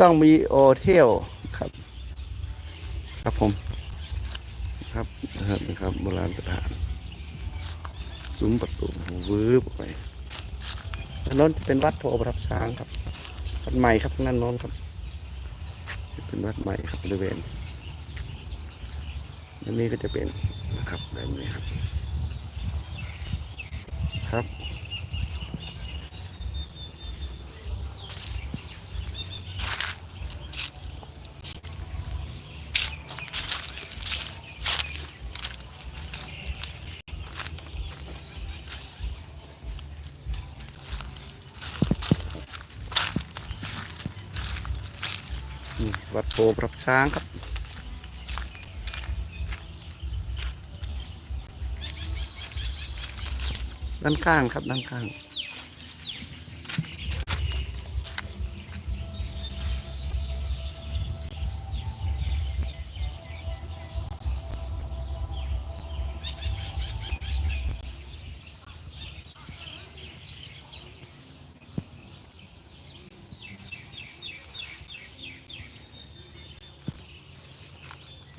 ต้องมีโอเทลครับ ครับผม ครับนะครับนี่ครับโบราณสถานซุ้มประตูวืบอไปนนจะเป็นวัดโพประทับช้างครับวัดใหม่ครับนั่นน้นครับ เป็นวัดใหม่ครับบริเวณอันนี้ก็จะเป็นนะครับแบบนี้ครับ ครับ วัดโพพรับช้างครับ ด้านข้างครับด้านข้าง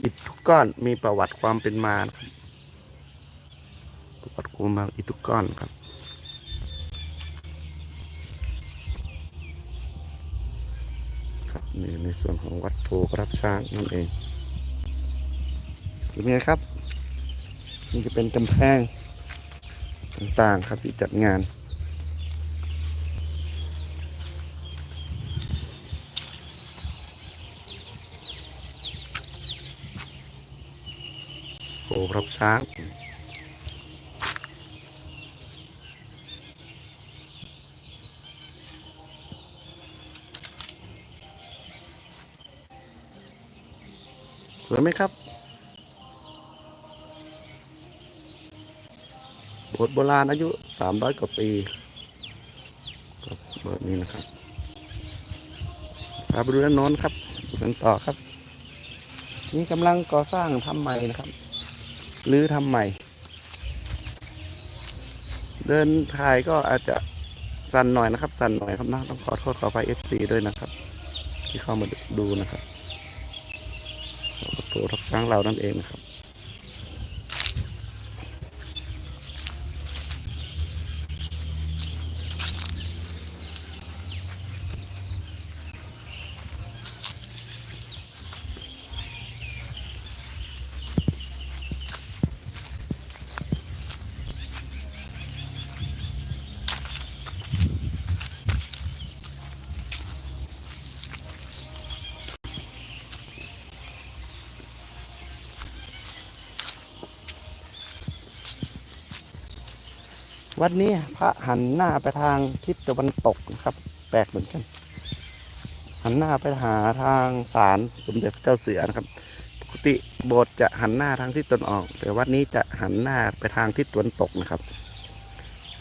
อิฐทุกก้อนมีประวัติความเป็นมานะครับประวัติความมาอิฐทุกก้อนครับครับนี่ในส่วนของวัดโพพรับช้างนั่นเองเป็นไงครับ นี่จะเป็นกำแพงต่างๆครับที่จัดงาน โพพรับช้างสวยไหมครับโบสถ์โบราณอายุสามร้อยกว่าปีครับแบบนี้นะครับพาไปดูด้านโน้นครับดูกันต่อครับนี่กำลังก่อสร้างทำใหม่นะครับ หรือทำใหม่ เดินถ่ายก็อาจจะสั่นหน่อยนะครับ สั่นหน่อยครับนะต้องขอโทษขอไปเอฟซีด้วยนะครับ ที่เข้ามาดูนะครับประตูทับช้างเรานั่นเองนะครับ วัดนี้พระหันหน้าไปทางทิศตะวันตกนะครับ แปลกเหมือนกัน หันหน้าไปหาทางศาลสมเด็จเจ้าเสือนะครับปกติโบสถ์จะหันหน้าทางทิศตะวันออก แต่วัดนี้จะหันหน้าไปทางทิศตะวันตกนะครับ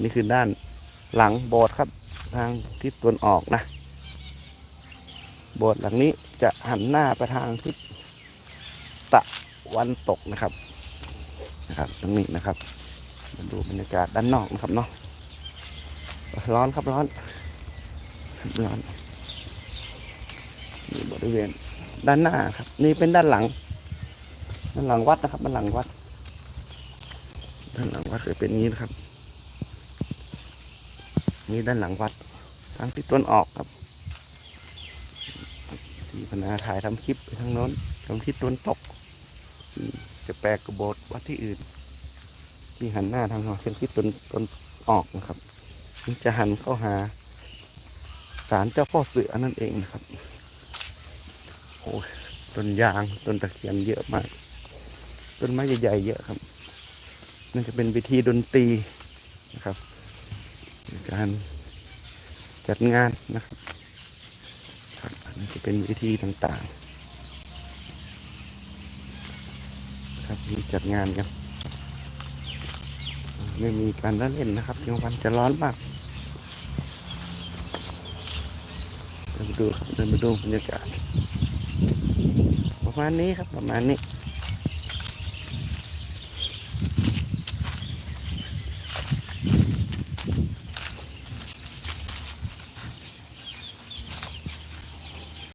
นี่คือด้านหลังโบสถ์ครับ ทางทิศตะวันออกนะ โบสถ์หลังนี้จะหันหน้าไปทางทิศตะวันตกนะครับนะครับตรงนี้นะครับ มาดูบรรยากาศด้านนอกนะครับเนาะร้อนครับร้อนร้อนนี่บริเวณด้านหน้าครับ นี่เป็นด้านหลัง ด้านหลังวัดนะครับ ด้านหลังวัด ด้านหลังวัดจะเป็นงนี้นะครับนี่ด้านหลังวัดทางทิศตะวันออกครับที่พนาถ่ายทำคลิปไปทางโน้นทางทิศตะวันตกจะแปลกกว่าโบสถ์วัดที่อื่น ที่หันหน้าทางออกเป็นทิศตนตนออกนะครับ มันจะหันเข้าหาศาลเจ้าพ่อเสือนั่นเองนะครับโอ้ยต้นยางต้นตะเคียนเยอะมาก ต้นไม้ใหญ่ๆเยอะครับนั่นจะเป็นวิธีดนตรีนะครับการจัดงานนะครับครับอันนี้จะเป็นวิธีต่างๆ ครับที่จัดงานกัน ไม่มีการเล่นนะครับกลางวันจะร้อนมากเดินไปดูครับเดินไปดูบรรยากาศประมาณนี้ครับประมาณนี้